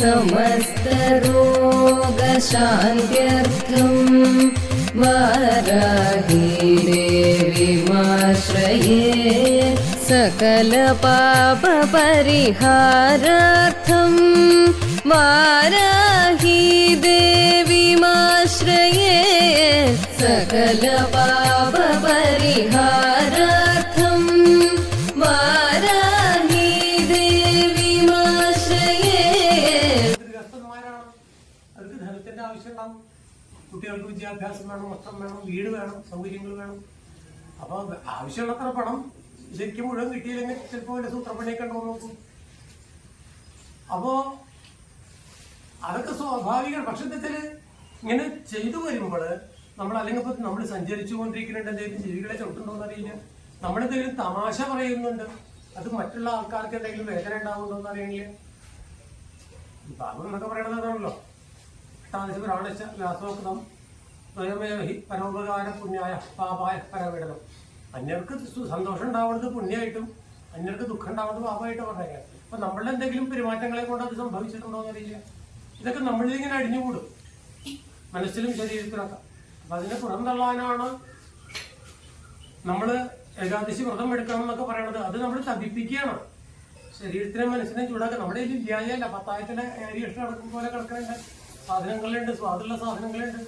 समस्तरोगशान्त्यर्थम् वाराही देवी माश्रये सकलपाप परिहारथं मारही माश्रये सकलपापरि ആവശ്യമുണ്ടാവും ആവശ്യം ഉണ്ടാവും കുട്ടികൾക്ക് വിദ്യാഭ്യാസം വേണം വസ്ത്രം വേണം വീട് വേണം സൗകര്യങ്ങൾ വേണം. അപ്പോൾ ആവശ്യമുള്ളത്ര പണം ശരിക്കും മുഴുവൻ കിട്ടിയില്ലെങ്കിൽ ചിലപ്പോൾ വലിയ സൂത്രപ്പണിയൊക്കെ ഉണ്ടോ നോക്കും. അപ്പോ അതൊക്കെ സ്വാഭാവിക പക്ഷെ എന്താ ഇങ്ങനെ ചെയ്തു വരുമ്പോൾ നമ്മൾ അല്ലെങ്കിൽ ഇപ്പൊ നമ്മൾ സഞ്ചരിച്ചു കൊണ്ടിരിക്കുന്നുണ്ട് എന്തെങ്കിലും ജീവികളെ ചവിട്ടുണ്ടോ എന്നറിയില്ല നമ്മളെന്തെങ്കിലും തമാശ പറയുന്നുണ്ട് അത് മറ്റുള്ള ആൾക്കാർക്ക് എന്തെങ്കിലും വേദന ഉണ്ടാവുന്നുണ്ടോ എന്നറിയില്ല ഭാഗം എന്നൊക്കെ പറയണത് അതാണല്ലോ താമസ പ്രാണശ വ്യാസോക്തം സ്വയമേവഹി പരോപകാര പുണ്യായ പാപായ പരവിടണം അന്യർക്ക് സന്തോഷം ഉണ്ടാവുന്നത് പുണ്യമായിട്ടും അന്യർക്ക് ദുഃഖം ഉണ്ടാവുന്നത് പാപമായിട്ടും പറഞ്ഞേക്കാം അപ്പൊ നമ്മളുടെ എന്തെങ്കിലും പെരുമാറ്റങ്ങളെ കൊണ്ട് അത് സംഭവിച്ചിട്ടുണ്ടോ എന്നറിയില്ല. ഇതൊക്കെ നമ്മളിൽ ഇങ്ങനെ അടിഞ്ഞുകൂടും. മനസ്സിലും ശരീരത്തിലൊക്കെ അപ്പൊ അതിനെ പുറന്തള്ളാനാണ് നമ്മൾ ഏകാദശി വ്രതം എടുക്കണം എന്നൊക്കെ പറയണത്. അത് നമ്മൾ തപിപ്പിക്കുകയാണ്. ശരീരത്തിനെ മനസ്സിനെ ചൂടാക്കുക. നമ്മുടെ ഇല്ലായല്ല പത്തായത്തിലെ ഇട്ട് കിടക്കും പോലെ കിടക്കുന്നുണ്ട് സാധനങ്ങളുണ്ട് സ്വാദുള്ള സാധനങ്ങളുണ്ട്.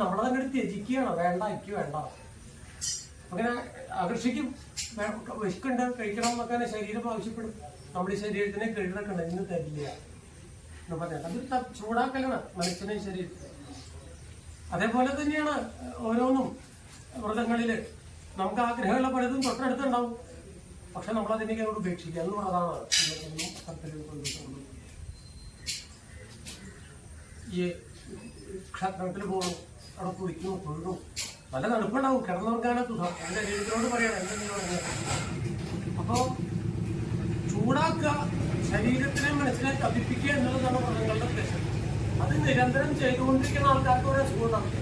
നമ്മളെ തന്നെ ത്യജിക്കുകയാണ്. വേണ്ട എനിക്ക് വേണ്ട. അങ്ങനെ ആകർഷിക്കും വിശക്കുണ്ട് കഴിക്കണം എന്നൊക്കെ ശരീരം ആവശ്യപ്പെടും. നമ്മുടെ ശരീരത്തിനെ കഴുകണക്കുണ്ട് ഇന്ന് തരില്ല എന്ന് പറഞ്ഞാൽ. അതൊരു ചൂടാക്കലാണ് മനുഷ്യനെ ശരീരത്തിൽ. അതേപോലെ തന്നെയാണ് ഓരോന്നും വ്രതങ്ങളിൽ. നമുക്ക് ആഗ്രഹമുള്ള പലതും തൊട്ടടുത്തുണ്ടാവും. പക്ഷെ നമ്മൾ അതിനെ അങ്ങോട്ട് ഉപേക്ഷിക്കുക എന്നുള്ളതാണ് ഇന്നത്തൊന്നും കൊണ്ടുപോകുന്നത് ഈ ക്ഷേത്രത്തിൽ പോകണം അവിടെ കുളിക്കുന്നു തൊഴുന്നു നല്ല തണുപ്പുണ്ടാവും. കിടന്നവർക്കാണ് സുഖം. എന്റെ ശരീരത്തിനോട് പറയണം. എന്റെ ജീവിതത്തിനോട് അപ്പോ ചൂടാക്കുക ശരീരത്തിനെ മനസ്സിനെ തപിപ്പിക്കുക എന്നുള്ളതാണ് മൃഗങ്ങളുടെ ഉദ്ദേശം. അത് നിരന്തരം ചെയ്തുകൊണ്ടിരിക്കുന്ന ആൾക്കാർക്ക് ഒരു അസുഖം ഉണ്ടാവില്ല.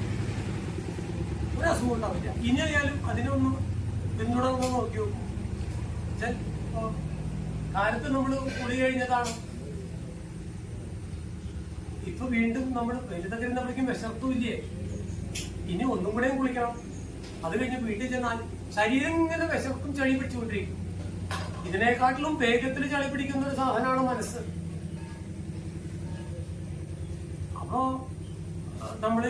ഒരു അസുഖം ഉണ്ടാവില്ല. ഇനി ആയാലും അതിനൊന്നും പിന്തുടർന്ന് നോക്കി നോക്കും കാലത്ത് നമ്മൾ കുളി കഴിഞ്ഞതാണ്. ഇപ്പൊ വീണ്ടും നമ്മൾ വലുതൊക്കെ ഇരുന്നപ്പോഴേക്കും വിശർത്തൂല്ലേ ഇനി ഒന്നും കൂടെയും കുളിക്കണം. അത് കഴിഞ്ഞ് വീട്ടിൽ ചെന്നാൽ ശരീരം ഇങ്ങനെ വിശർത്തും ചളി പിടിച്ചുകൊണ്ടിരിക്കും. ഇതിനെക്കാട്ടിലും വേഗത്തിൽ ചളി പിടിക്കുന്ന ഒരു സാധനമാണ് മനസ്സ്. അപ്പോ നമ്മൾ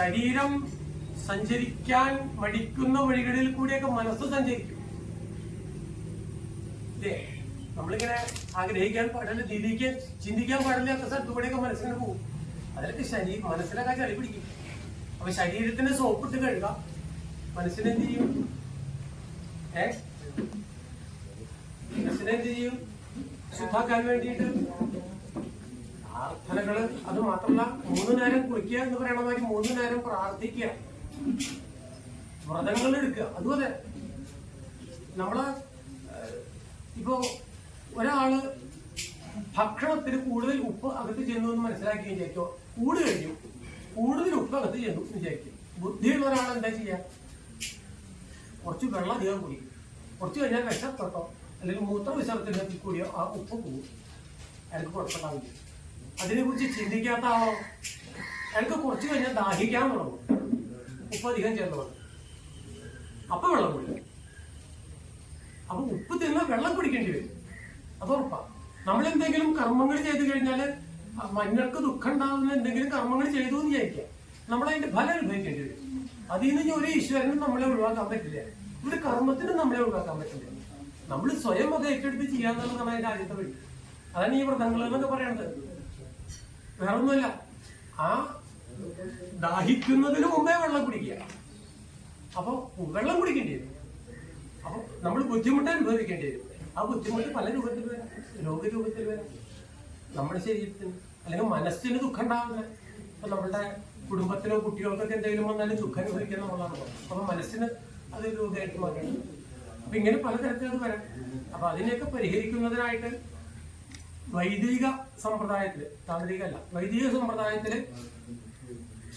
ശരീരം സഞ്ചരിക്കാൻ മടിക്കുന്ന വഴികളിൽ കൂടിയൊക്കെ മനസ്സ് സഞ്ചരിക്കും. ഇല്ലേ? നമ്മളിങ്ങനെ ആഗ്രഹിക്കാൻ പാടില്ല ചിന്തിക്കാൻ ചിന്തിക്കാൻ പാടില്ലാത്ത സ്ഥലത്ത് കൂടെയൊക്കെ മനസ്സിനെ പോകും. അതിലൊക്കെ ശനി മനസ്സിലൊക്കെ ചളി പിടിക്കും. അപ്പൊ ശരീരത്തിന് സോപ്പിട്ട് കഴുകാം. മനസ്സിനെന്ത് ചെയ്യും? ഏ? മനസ്സിനെന്ത് ചെയ്യും? ശുദ്ധാക്കാൻ വേണ്ടിയിട്ട് പ്രാർത്ഥനകൾ അത് മാത്രമല്ല മൂന്ന് നേരം കുളിക്കുക എന്ന് പറയണ മാതിരി മൂന്ന് നേരം പ്രാർത്ഥിക്കുക. വ്രതങ്ങൾ എടുക്കുക. അതുപോലെ നമ്മൾ ഇപ്പോ ഒരാൾ ഭക്ഷണത്തിന് കൂടുതൽ ഉപ്പ് അകത്ത് ചെന്നു എന്ന് മനസ്സിലാക്കി വിചാരിക്കോ? കൂട് കഴിഞ്ഞു. കൂടുതൽ ഉപ്പ് അകത്ത് ചെന്നു വിചാരിക്കും. ബുദ്ധിയുള്ള ഒരാൾ എന്താ ചെയ്യാ? കുറച്ച് വെള്ളം അധികം കുടിക്കും കുറച്ച് കഴിഞ്ഞാൽ വിഷപ്പെട്ടോ അല്ലെങ്കിൽ മൂത്ര വിസർജനത്തിൽ കൂടിയോ ആ ഉപ്പ് പോകും അയാൾക്ക് കുഴപ്പമുണ്ടാവില്ല. അതിനെ കുറിച്ച് ചിന്തിക്കാത്ത ആളോ? അയാൾക്ക് കുറച്ച് കഴിഞ്ഞാൽ ദാഹിക്കാൻ തുടങ്ങും. ഉപ്പ് അധികം ചേർന്നതാണ് അപ്പൊ വെള്ളം കുടിക്കും. അപ്പൊ ഉപ്പ് തിന്നാൽ വെള്ളം കുടിക്കേണ്ടി വരും. അത് ഉറപ്പാ. നമ്മൾ എന്തെങ്കിലും കർമ്മങ്ങൾ ചെയ്തു കഴിഞ്ഞാൽ മഞ്ഞൾക്ക് ദുഃഖം ഉണ്ടാകുന്ന എന്തെങ്കിലും കർമ്മങ്ങൾ ചെയ്തു എന്ന് വിചാരിക്കാം നമ്മൾ അതിന്റെ ഫലം അനുഭവിക്കേണ്ടി വരും. അതിൽ നിന്ന് ഒരു ഈശ്വരനും നമ്മളെ ഒഴിവാക്കാൻ പറ്റില്ല. ഒരു കർമ്മത്തിനും നമ്മളെ ഒഴിവാക്കാൻ പറ്റില്ല. നമ്മൾ സ്വയം അത് ഏറ്റെടുത്ത് ചെയ്യാന്നുള്ളതാണ് അതിന്റെ ആദ്യത്തെ വഴി. അതാണ് ഈ വ്രതങ്ങൾ എന്നൊക്കെ പറയണത്. വേറൊന്നുമല്ല. ആ ദാഹിക്കുന്നതിന് മുമ്പേ വെള്ളം കുടിക്കുക. അപ്പൊ വെള്ളം കുടിക്കേണ്ടി വരും. അപ്പൊ നമ്മൾ ബുദ്ധിമുട്ട് അനുഭവിക്കേണ്ടി വരും. ആ ബുദ്ധിമുട്ട് പല രൂപത്തിൽ വരാം. രോഗരൂപത്തിൽ വരാം. നമ്മുടെ ശരീരത്തിന് അല്ലെങ്കിൽ മനസ്സിന് ദുഃഖം ഉണ്ടാവുന്ന ഇപ്പൊ നമ്മുടെ കുടുംബത്തിലോ കുട്ടികൾക്കൊക്കെ എന്തെങ്കിലും വന്നാലും ദുഃഖം അനുഭവിക്കാൻ നമ്മളാണ് അപ്പൊ മനസ്സിന് അത് രോഗമായിട്ട് മാറ്റണം അപ്പൊ ഇങ്ങനെ പലതരത്തിൽ വരാം. അപ്പൊ അതിനെയൊക്കെ പരിഹരിക്കുന്നതിനായിട്ട് വൈദിക സമ്പ്രദായത്തിൽ താന്ത്രിക അല്ല വൈദിക സമ്പ്രദായത്തിൽ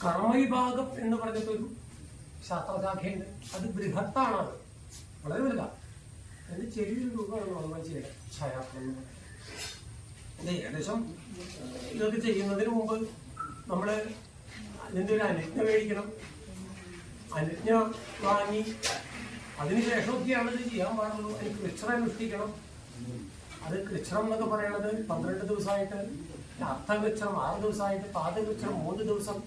കർമ്മവിഭാഗം എന്ന് പറഞ്ഞിട്ടൊരു ശാസ്ത്രശാഖയുണ്ട്. അത് ബൃഹത്താണ് അത് വളരെ വലുതാണ്. അതിന്റെ ചെറിയൊരു രൂപമാണ് ഇതൊക്കെ ചെയ്യുന്നതിന് മുമ്പ് നമ്മൾ ഇതിന്റെ ഒരു അനുജ്ഞ മേടിക്കണം. അനുജ്ഞ വാങ്ങി അതിനുശേഷമൊക്കെയാണ് ഇത് ചെയ്യാൻ പാടുള്ളൂ. അതിന് കൃച്ഛ്രം അനുഷ്ഠിക്കണം. അത് കൃച്ഛ്രം എന്നൊക്കെ പറയണത് പന്ത്രണ്ട് ദിവസമായിട്ട് അർത്ഥകൃച്ഛ്രം ആറ് ദിവസമായിട്ട് പാദകൃച്ഛ്രം മൂന്ന് ദിവസം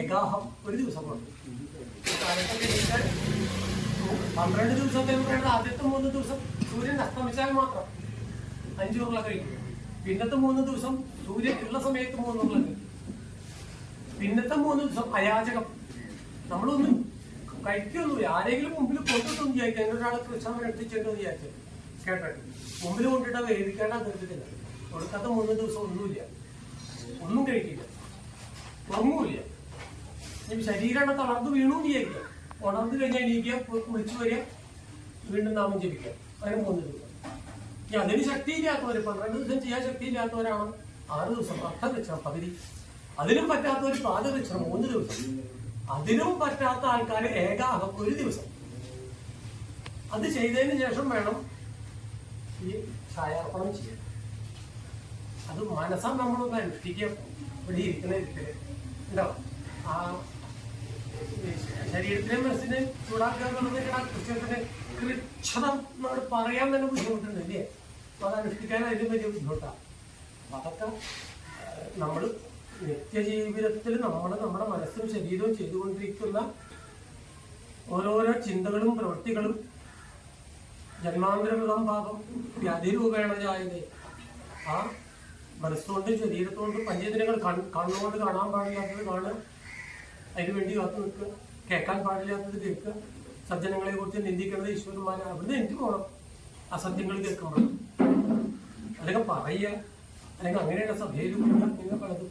ഏകാഹം ഒരു ദിവസം കൊണ്ട്. കാലത്തൊക്കെ പന്ത്രണ്ട് ദിവസത്തെ ആദ്യത്തെ മൂന്ന് ദിവസം സൂര്യൻ അസ്തമിച്ചാൽ മാത്രം അഞ്ചു ഉരുള കഴിക്കും. പിന്നത്തെ മൂന്ന് ദിവസം സൂര്യൻ ഉള്ള സമയത്ത് മൂന്ന് ഉരുള പിന്നത്തെ മൂന്ന് ദിവസം അയാചകം. നമ്മളൊന്നും കഴിക്കൊന്നുമില്ല. ആരെങ്കിലും മുമ്പിൽ കൊണ്ടിട്ടൊന്നും വിചാരിക്കാം എന്റെ ഒരാൾ കൃഷ്ണ എത്തിച്ചെന്ന് വിചാരിച്ചു കേട്ടോ മുമ്പിൽ കൊണ്ടിട്ട് വേദിക്കേണ്ട തീർത്തിട്ടില്ല കൊടുക്കാത്ത മൂന്ന് ദിവസം ഒന്നുമില്ല. ഒന്നും കഴിക്കില്ല. ഉറങ്ങൂല്ല ശരീരമാണ് ശരീരം തളർന്ന് വീണു വിചാരിക്കുക ഉണർന്നു കഴിഞ്ഞാൽ എണീക്കുക കുളിച്ചു വരിക വീണ്ടും നാമം ജപിക്കുക. അങ്ങനെ മൂന്ന് ദിവസം. ഇനി അതിന് ശക്തിയില്ലാത്തവർ പന്ത്രണ്ട് ദിവസം ചെയ്യാൻ ശക്തിയില്ലാത്തവരാണ്. ആറ് ദിവസം അർത്ഥം വെച്ചാൽ പകുതി. അതിനും പറ്റാത്തവർ വെച്ചാൽ മൂന്ന് ദിവസം. അതിനും പറ്റാത്ത ആൾക്കാർ ഏകാഹം ഒരു ദിവസം. അത് ചെയ്തതിന് ശേഷം വേണം ഈ ഛായാർപ്പണം ചെയ്യാൻ. അത് മനസ്സാ നമ്മളൊന്ന് അനുഷ്ഠിക്കുക. ഇവിടെ ഇരിക്കുന്ന ഇരിക്കൽ. ഉണ്ടാവും ആ ശരീരത്തിലെ മനസ്സിനെ ചൂടാക്കുക എന്നുള്ളത് ആ കൃത്യത്തിന് കൃച്ഛതം എന്നോട് പറയാൻ തന്നെ ബുദ്ധിമുട്ടുണ്ട് അല്ലേ? അപ്പൊ അത് അനുഷ്ഠിക്കാൻ അതിലും വലിയ ബുദ്ധിമുട്ടാണ് അതൊക്കെ നമ്മൾ നിത്യജീവിതത്തിൽ നമ്മൾ നമ്മുടെ മനസ്സും ശരീരവും ചെയ്തുകൊണ്ടിരിക്കുന്ന ഓരോരോ ചിന്തകളും പ്രവൃത്തികളും ജന്മാന്തരമൃതം പാപം വ്യാധിരൂപേണ ജായതേ ആ മനസ്സുകൊണ്ട് ശരീരത്തോണ്ട് പഞ്ചേന്ദ്രിയങ്ങൾ കണ്ണുകൊണ്ട് കാണാൻ പാടില്ലാത്തത് കാണുക അതിനു വേണ്ടി കാത്തു നിൽക്കുക. കേൾക്കാൻ പാടില്ലാത്തത് കേൾക്കുക. സജ്ജനങ്ങളെ കുറിച്ച് നിന്ദിക്കുന്നത് ഈശ്വരന്മാരെ. അവിടുന്ന് എനിക്ക് പോകണം അസത്യങ്ങൾ കേൾക്കുമ്പോൾ. അല്ലെങ്കിൽ പറയുക. അല്ലെങ്കിൽ അങ്ങനെയുള്ള സഭയിലും ഇങ്ങനെ പലതും.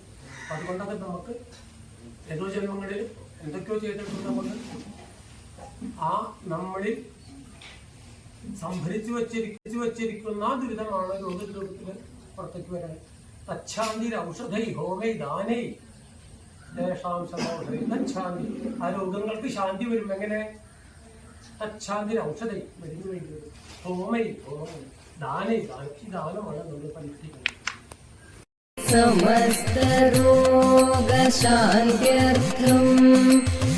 അതുകൊണ്ടൊക്കെ നമുക്ക് ഏതോ ജന്മങ്ങളിൽ എന്തൊക്കെയോ ചെയ്തിട്ടുണ്ട് നമുക്ക് ആ നമ്മളിൽ സംഭരിച്ചു വച്ചിരിച്ചു വച്ചിരിക്കുന്ന ദുരിതമാണ് രോഗദ്രവത്തിൽ പുറത്തേക്ക് വരാൻ. തച്ഛാന്തി ഔഷധൈ ഹോമൈ ദാനൈ. ദേശാം സമൗഷധൈ തച്ഛാന്തി ആ രോഗങ്ങൾക്ക് ശാന്തി വരും എങ്ങനെ തച്ഛാന്തി ഔഷധൈ മരുന്ന് വേണ്ടി വരും ഹോമൈ ഹോമൈ ദാനൈ ബാക്കി ദാനമാണ് നമ്മൾ പഠിപ്പിക്കുന്നത് समस्तरोगशान्त्यर्थम्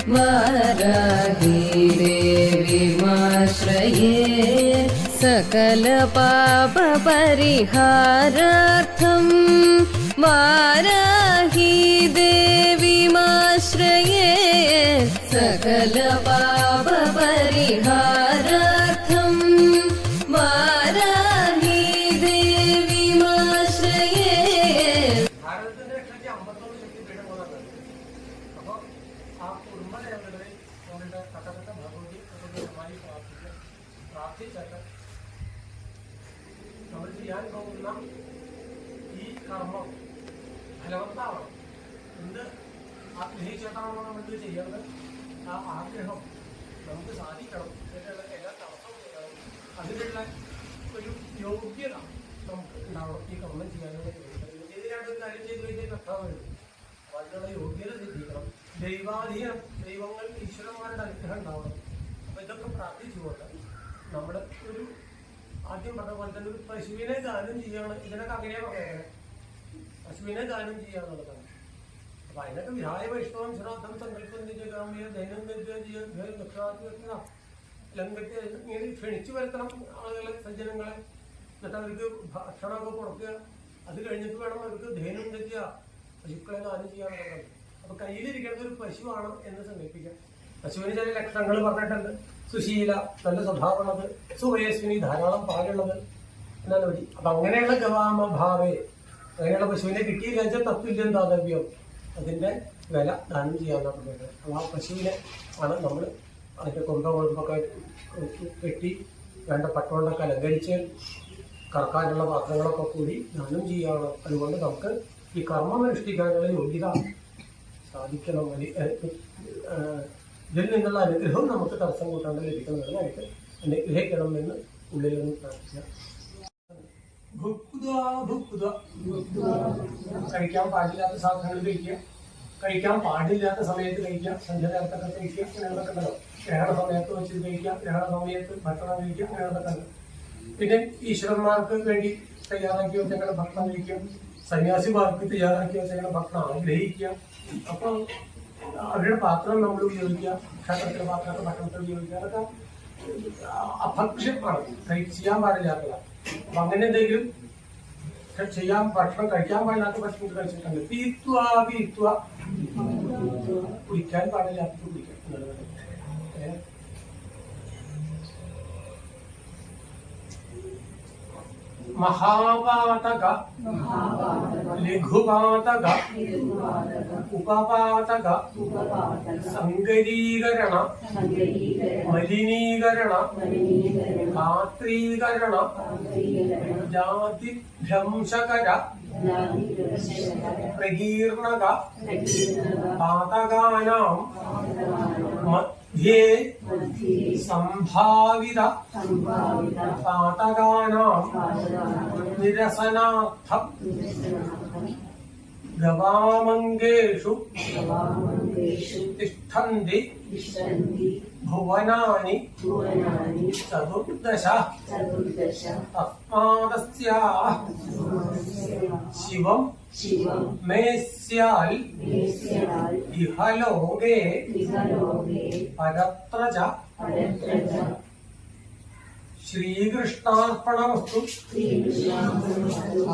वाराही देवीमाश्रये सकलपापपरिहारार्थम् വാരാഹി ദേവിമാശ്രയേ സകല പാപ പരിഹാരാർത്ഥം. വാരാഹി ദേവിമാശ്രയേ ഈ കർമ്മം ഫലവത്താവണം എന്ത്? ആഗ്രഹിച്ചിട്ടാണോ നമ്മൾ ചെയ്യേണ്ടത് ആ ആഗ്രഹം നമുക്ക് സാധിക്കണം. എന്നുള്ള എല്ലാ തടസ്സവും. അതിനുള്ള ഒരു യോഗ്യത നമുക്ക് ഉണ്ടാവണം. ഈ കർമ്മം ചെയ്യാനുള്ള ഇതിനായിട്ട് കാര്യം ചെയ്തു കഴിഞ്ഞാൽ വരും അപ്പൊ അതിനുള്ള യോഗ്യത സിദ്ധിക്കണം. ദൈവാധീനം ദൈവങ്ങൾ ഈശ്വരന്മാരുടെ അനുഗ്രഹം ഉണ്ടാവണം. അപ്പൊ ഇതൊക്കെ പ്രാർത്ഥിച്ചുകൊണ്ട് നമ്മൾ ഒരു ആദ്യം പറഞ്ഞ പോലെ തന്നെ ഒരു പശുവിനെ ദാനം ചെയ്യണം. ഇതിനൊക്കെ അങ്ങനെയാണ് പറയുന്നത് പശുവിനെ ദാനം ചെയ്യാന്നുള്ളതാണ്. അപ്പൊ അതിനൊക്കെ വിഹായ വൈഷ്ണവം ശ്രാദ്ധം സങ്കല്പം ലംഘിച്ച് ഇങ്ങനെ ക്ഷണിച്ചു വരുത്തണം ആളുകളെ സജ്ജനങ്ങളെ. എന്നിട്ട് അവർക്ക് ഭക്ഷണമൊക്കെ കൊടുക്കുക. അത് കഴിഞ്ഞിട്ട് വേണം അവർക്ക് ധൈനം തെറ്റുക പശുക്കളെ ദാനം പറയും അപ്പൊ കയ്യിലിരിക്കുന്നത് ഒരു പശുവാണ് എന്ന് സങ്കല്പിക്കാം. പശുവിന് ചില ലക്ഷണങ്ങൾ പറഞ്ഞിട്ടുണ്ട്. സുശീല നല്ല സ്വഭാവമുള്ളത്. സുവയസ്വിനി ധാരാളം പാലുള്ളത്. എന്നാണ് മതി അപ്പൊ അങ്ങനെയുള്ള ഗവാമഭാവേ അങ്ങനെയുള്ള പശുവിനെ കിട്ടിയില്ല വെച്ചാൽ തത്വല്യം താതവ്യം അതിന്റെ വില ദാനം ചെയ്യാമെന്നാണ് പറഞ്ഞത് അപ്പൊ ആ പശുവിനെ ആണ് നമ്മൾ അതിന്റെ കൊമ്പ കൊഴുപ്പൊക്കെ കെട്ടി വേണ്ട പട്ടുകൊണ്ടൊക്കെ അലങ്കരിച്ച് കറക്കാനുള്ള പാത്രങ്ങളൊക്കെ കൂടി ദാനം ചെയ്യുകയാണ് അതുകൊണ്ട് നമുക്ക് ഈ കർമ്മം അനുഷ്ഠിക്കാനുള്ള യോഗ്യത സാധിക്കണം ഇതിൽ നിന്നുള്ള അനുഗ്രഹം നമുക്ക് തടസ്സം കൂട്ടാണ്ട് ലഭിക്കുന്നതിനായിട്ട് അനുഗ്രഹിക്കണമെന്ന് ഉള്ളിൽ നിന്ന് പ്രാർത്ഥിക്കാം. കഴിക്കാൻ പാടില്ലാത്ത സാധനങ്ങൾ കഴിക്കുക കഴിക്കാൻ പാടില്ലാത്ത സമയത്ത് കഴിക്കുക സന്ധ്യ നേരത്തൊക്കെ കഴിക്കുക അങ്ങനെയുള്ളതൊക്കെ ഉണ്ടാവും ഗ്രഹണ സമയത്ത് വെച്ചിട്ട് കഴിക്കുക ഗ്രഹണ സമയത്ത് ഭക്ഷണം കഴിക്കുക അങ്ങനെയുള്ളതൊക്കെ ഉണ്ട് പിന്നെ ഈശ്വരന്മാർക്ക് വേണ്ടി തയ്യാറാക്കി വെച്ചങ്ങനെ ഭക്ഷണം കഴിക്കുക സന്യാസിമാർക്ക് തയ്യാറാക്കി വെച്ചേക്കുന്ന ഭക്ഷണം ആഗ്രഹിക്കുക അപ്പൊ അവരുടെ പാത്രം നമ്മൾ ഉപയോഗിക്കുക ക്ഷേത്രത്തിലെ പാത്രത്തെ ഭക്ഷണത്തിൽ ഉപയോഗിക്കുക അതൊക്കെ അഭക്ഷ്യമാണ് ചെയ്യാൻ പാടില്ലാത്തതാണ് അപ്പൊ അങ്ങനെ എന്തെങ്കിലും ചെയ്യാൻ ഭക്ഷണം കഴിക്കാൻ പാടില്ലാത്ത ഭക്ഷണം കഴിച്ചിട്ടുണ്ട്. പീത്വ പീത്വ കുടിക്കാൻ പാടില്ലാത്തത് കുടിക്കാം എന്നുള്ളത്. ഏ? മഹാപാതക ലഘുപാതക ഉപപാതക സങ്കരീകരണ മലിനീകരണ ഗാത്രീകരണ ജാതിഭ്രംശകര പ്രകീർണക പാതകാനാം ये संभावित निरसनाथ तिष्ठन्ति भुवनानि चतुर्दश तस्मादस्याः शिवम् ശിവം. മേ സ്യാൽ ദേശീയനാൽ ഇഹലോകേ പരത്ര ച പരത്രജ ശ്രീകൃഷ്ണാർപ്പണമസ്തു. ശ്രീകൃഷ്ണ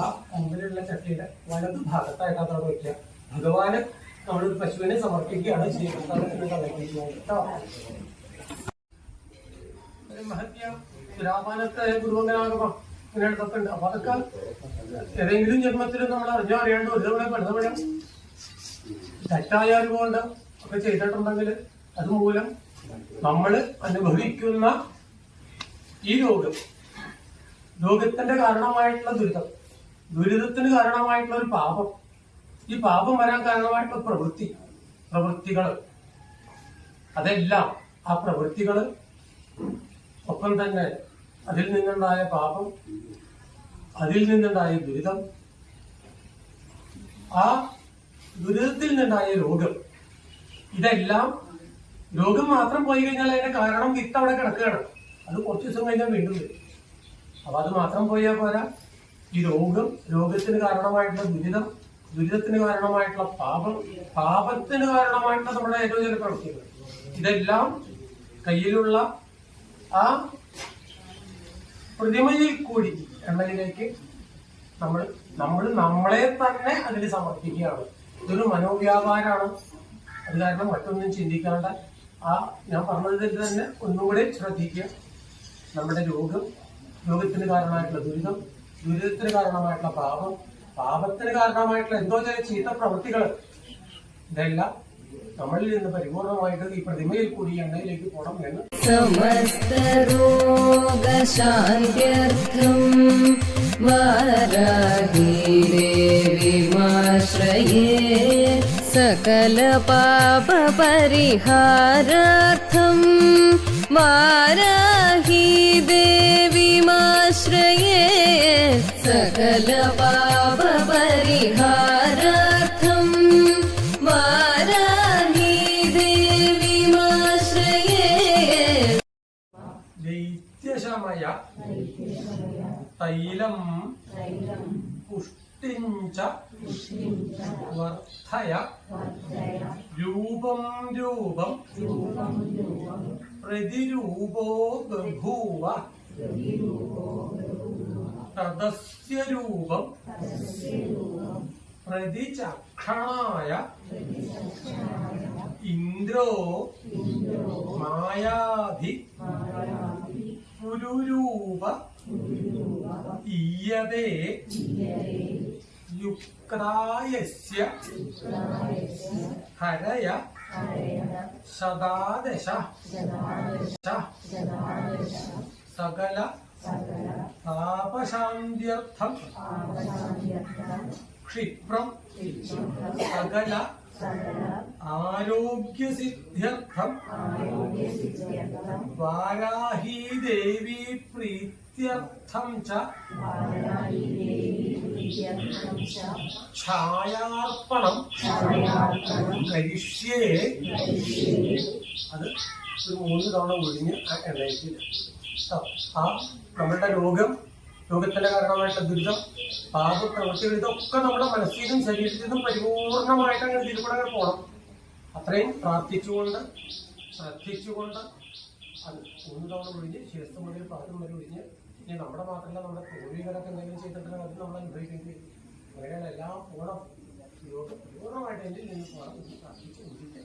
ആ മുമ്പിലുള്ള ചട്ടിയുടെ വലതു ഭാഗത്തായിട്ട് അവിടെ വയ്ക്കുക. ഭഗവാന് നമ്മളൊരു പശുവിനെ സമർപ്പിക്കുകയാണ് ശ്രീകൃഷ്ണനെ സമർപ്പിക്കുന്നത് കേട്ടോ. മഹത്യ രാമാനത്തെ ഗുരുവങ്കനാഗമ ഉണ്ട് അപ്പൊ അതൊക്കെ ഏതെങ്കിലും ജന്മത്തിൽ നമ്മൾ അറിഞ്ഞോ അറിയാണ്ടോ ഒരു തവണ പഠിത്തപ്പെടാം തെറ്റായ ഒക്കെ ചെയ്തിട്ടുണ്ടെങ്കിൽ അതുമൂലം നമ്മൾ അനുഭവിക്കുന്ന ഈ രോഗം രോഗത്തിന്റെ കാരണമായിട്ടുള്ള ദുരിതം ദുരിതത്തിന് കാരണമായിട്ടുള്ള ഒരു പാപം. ഈ പാപം വരാൻ കാരണമായിട്ടുള്ള പ്രവൃത്തി പ്രവൃത്തികൾ. അതെല്ലാം ആ പ്രവൃത്തികൾ ഒപ്പം തന്നെ അതിൽ നിന്നുണ്ടായ പാപം അതിൽ നിന്നുണ്ടായ ദുരിതം ആ ദുരിതത്തിൽ നിന്നുണ്ടായ രോഗം ഇതെല്ലാം രോഗം മാത്രം പോയി കഴിഞ്ഞാൽ അതിന്റെ കാരണം വിത്ത് അവിടെ കിടക്കുകയാണ്. അത് കുറച്ച് ദിവസം കഴിഞ്ഞാൽ വീണ്ടും വരും. അപ്പൊ അത് മാത്രം പോയാൽ പോരാ. ഈ രോഗം രോഗത്തിന് കാരണമായിട്ടുള്ള ദുരിതം ദുരിതത്തിന് കാരണമായിട്ടുള്ള പാപം പാപത്തിന് കാരണമായിട്ടുള്ള നമ്മുടെ ഏറ്റവും ചില പ്രവർത്തികൾ. ഇതെല്ലാം കയ്യിലുള്ള ആ പ്രതിമയിൽ കൂടി എണ്ണയിലേക്ക് നമ്മൾ നമ്മൾ നമ്മളെ തന്നെ അതിൽ സമർപ്പിക്കുകയാണ്. ഇതൊരു മനോവ്യാപാരമാണ് അത് കാരണം മറ്റൊന്നും ചിന്തിക്കാണ്ട്. ആ ഞാൻ പറഞ്ഞതിൽ തന്നെ ഒന്നുകൂടെ ശ്രദ്ധിക്കുക. നമ്മുടെ രോഗം രോഗത്തിന് കാരണമായിട്ടുള്ള ദുരിതം ദുരിതത്തിന് കാരണമായിട്ടുള്ള പാപം പാപത്തിന് കാരണമായിട്ടുള്ള എന്തോ ചില ചീത്ത പ്രവൃത്തികൾ ഇതെല്ലാം നമ്മളിൽ നിന്ന് പരിപൂർണമായിട്ട് ഈ പ്രതിമയിൽ കൂടി എണ്ണയിലേക്ക് പോകണം എന്ന്. സമസ്ത രോഗശാന്ത്യർത്ഥം ദേവിമാശ്രയേ സകല പാപ പരിഹാരാർത്ഥം വാരാഹി ദേവിമാശ്രയേ സകല പാപ വർദ്ധയ രൂപം രൂപം. പ്രതിരൂപോ ബഭൂവ. തദസ്യ രൂപം. പ്രതിചക്ഷണായ. ഇന്ദ്രോ മായാധി പുരുരൂപ. ഈയതേ. യുക്തായസ്യ ഹരയ ശതാദശ സകല പാപശാന്ത്യർത്ഥം ക്ഷിപ്രം സകല ആരോഗ്യസിദ്ധ്യർത്ഥം വാരാഹി ദേവി പ്രീത്യർത്ഥം ച ഛായാർപ്പണം അത് ഒരു മൂന്ന് തവണ ഒഴിഞ്ഞ് എണ്ണയ്ക്ക് ആ നമ്മളുടെ രോഗം രോഗത്തിന്റെ കാരണമായിട്ട് ദുരിതം പാപ പ്രവൃത്തികൾ ഇതൊക്കെ നമ്മുടെ മനസ്സിലും ശരീരത്തിലും പരിപൂർണമായിട്ട് അങ്ങനെ ഇതിൽ പോകണം അത്രയും പ്രാർത്ഥിച്ചുകൊണ്ട് ശ്രദ്ധിച്ചുകൊണ്ട് അത് മൂന്ന് തവണ ഒഴിഞ്ഞ് ശിരസ് മുതൽ പാദം വരെ ഒഴിഞ്ഞ് ഇനി നമ്മുടെ മാത്രമല്ല നമ്മുടെ പൂർവികരൊക്കെ എന്തെങ്കിലും ചെയ്തിട്ടുണ്ടെങ്കിൽ അത് നമ്മൾ അനുഭവിക്കേണ്ടി അങ്ങനെയാണ് എല്ലാം യോഗ പൂർണമായിട്ട് എന്നിൽ നിന്ന് ഉചിත